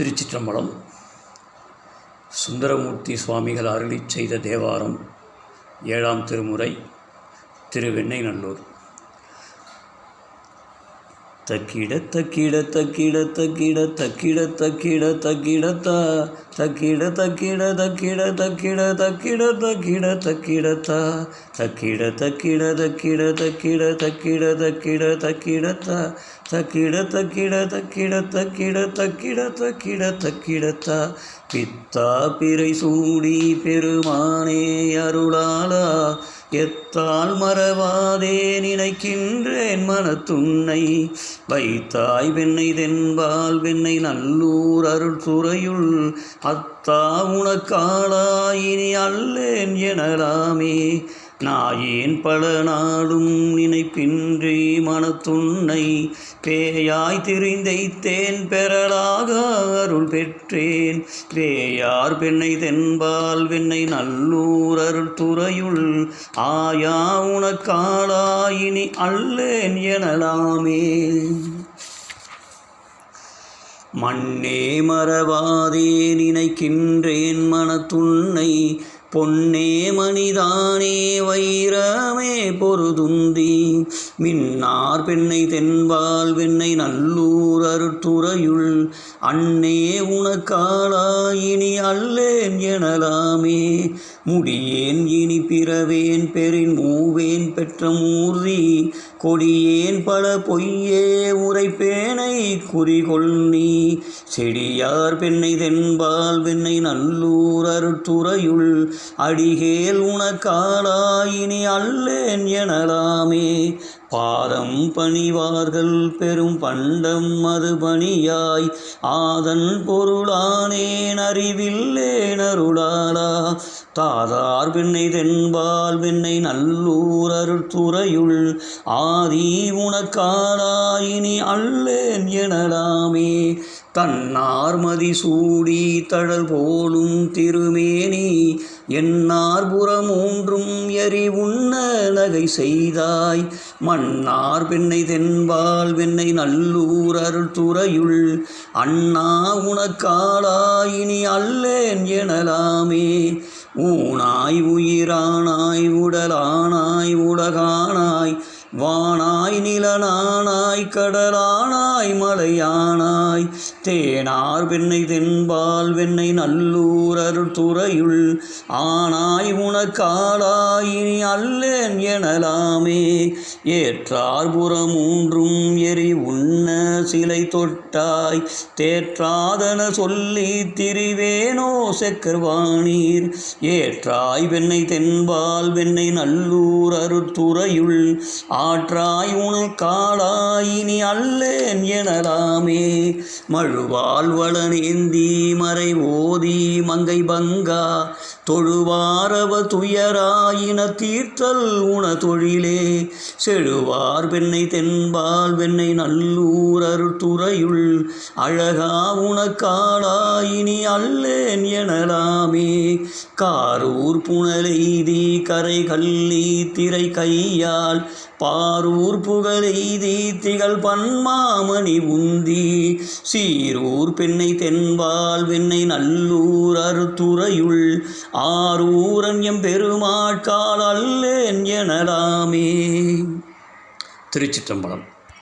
திருச்சிற்றம்பலம். சுந்தரமூர்த்தி சுவாமிகள் அருளிச் செய்த தேவாரம் ஏழாம் திருமுறை திருவெண்ணைநல்லூர் தக்கிட தக்கிட தக்கிட தக்கிட தக்கிட தக்கிட தக்கிடத்தா தக்கிட தக்கிட தக்கிட தக்கிட தக்கிட தக்கிட தக்கிடத்தா தக்கிட தக்கிட தக்கிட தக்கிட தக்கிட தக்கிட தக்கிடத்தா தக்கிட தக்கிட தக்கிட தக்கிட தக்கிட தக்கிட தக்கிடத்தா பித்தா பிறை சூடி பெருமானே அருளாளா எத்தால் மறவாதே நினைக்கின்றேன் மனத்துன்னை வைத்தாய் வெண்ணை தென்பால் வெண்ணை நல்லூர் அருள் துறையுள். அத்தா உனக்காளாயினி அல்லேன் எனலாமே. நாயேன் பல நாடும் நினைப்பின்றி மனத்துண்ணை பேயாய் திரிந்தைத்தேன் பெறலாக அருள் பெற்றேன். பேயார் பெண்ணை தென்பால் வெண்ணை நல்லூர் அருள் துறையுள் ஆயா உனக்காளாயினி அல்லேன் எனலாமே. மண்ணே மறவாதே நினைக்கின்றேன் மனத்துண்ணை பொன்னே மணிதானே வைரமே பொருதுந்தி. மின்னார் பெண்ணை தென்பால் வெண்ணை நல்லூர் அருத்துறையுள் அன்னே உனக்காளாயினி அல்லேன் எனலாமே. முடியேன் இனி பிறவேன் பெரின் மூவேன் பெற்ற மூர்த்தி. கொடியேன் பல பொய்யே உரைப்பேனை குறிகொள் நீ. செடியார் பெண்ணை தென்பால் வெண்ணை நல்லூர் அருட்டுறையுள் அடிகேல் உனக்காளாயினி அல்லேன் எனலாமே. பாதம் பணிவார்கள் பெரும் பண்டம் மதுபணியாய். ஆதன் பொருளானேன் அறிவில்லேன் தாதார் பெண்ணை தென்பால் பெண்ணை நல்லூர் அருட்துறையுள் ஆதி உனக்காளாயினி அல்லேன் எனலாமே. தன்னார்மதி சூடி தழல் போலும் திருமேனி என்னார் புறமூன்றும் எரி உண்ண நகை செய்தாய். மன்னார் பெண்ணை தென்பால் வெண்ணை நல்லூர் அருள் துறையுள் அண்ணா உனக்காளாயினி அல்லேன் எனலாமே. ஊனாய் உயிரானாய் உடலானாய் உலகானாய் வானாய் நிலனானாய் கடலானாய் மலையானாய். தேனார் வெண்ணை தென்பால் வெண்ணை நல்லூர் அருத்துறையுள் ஆனாய் உனக்காளாயினி அல்லேன் எனலாமே. ஏற்றார் புறமூன்றும் எரி உண்ண சிலை தொட்டாய். தேற்றாதன சொல்லி திரிவேனோ செக்கர்வாணீர் ஏற்றாய் வெண்ணை தென்பால் வெண்ணை நல்லூர் அருத்துறையுள் ஆற்றாய் உனக்காளாயினி அல்லேன் எனலாமே. மழுவால் வளனேந்தி மறை ஓதி மங்கை பங்கா தொழுவாரவ துயராயின தீர்த்தல் உண தொழிலே செழுவார் பெண்ணை தென்பால் வெண்ணை நல்லூர் அருத்துறையுள். அழகா உனக்காளாயினி அல்லேன் எனலாமே. காரூர் புனலெய்தி கரை கல்லி திரை கையால். பாரூர் புகழெய்தி திகழ் பன்மாமணி உந்தி. சீரூர் பெண்ணை தென்பால் வெண்ணை நல்லூர் அறுத்துறையுள். ஆரூரன் எம் பெருமாட்கால் அல்லேன் எனலாமே. திருச்சிற்றம்பலம்.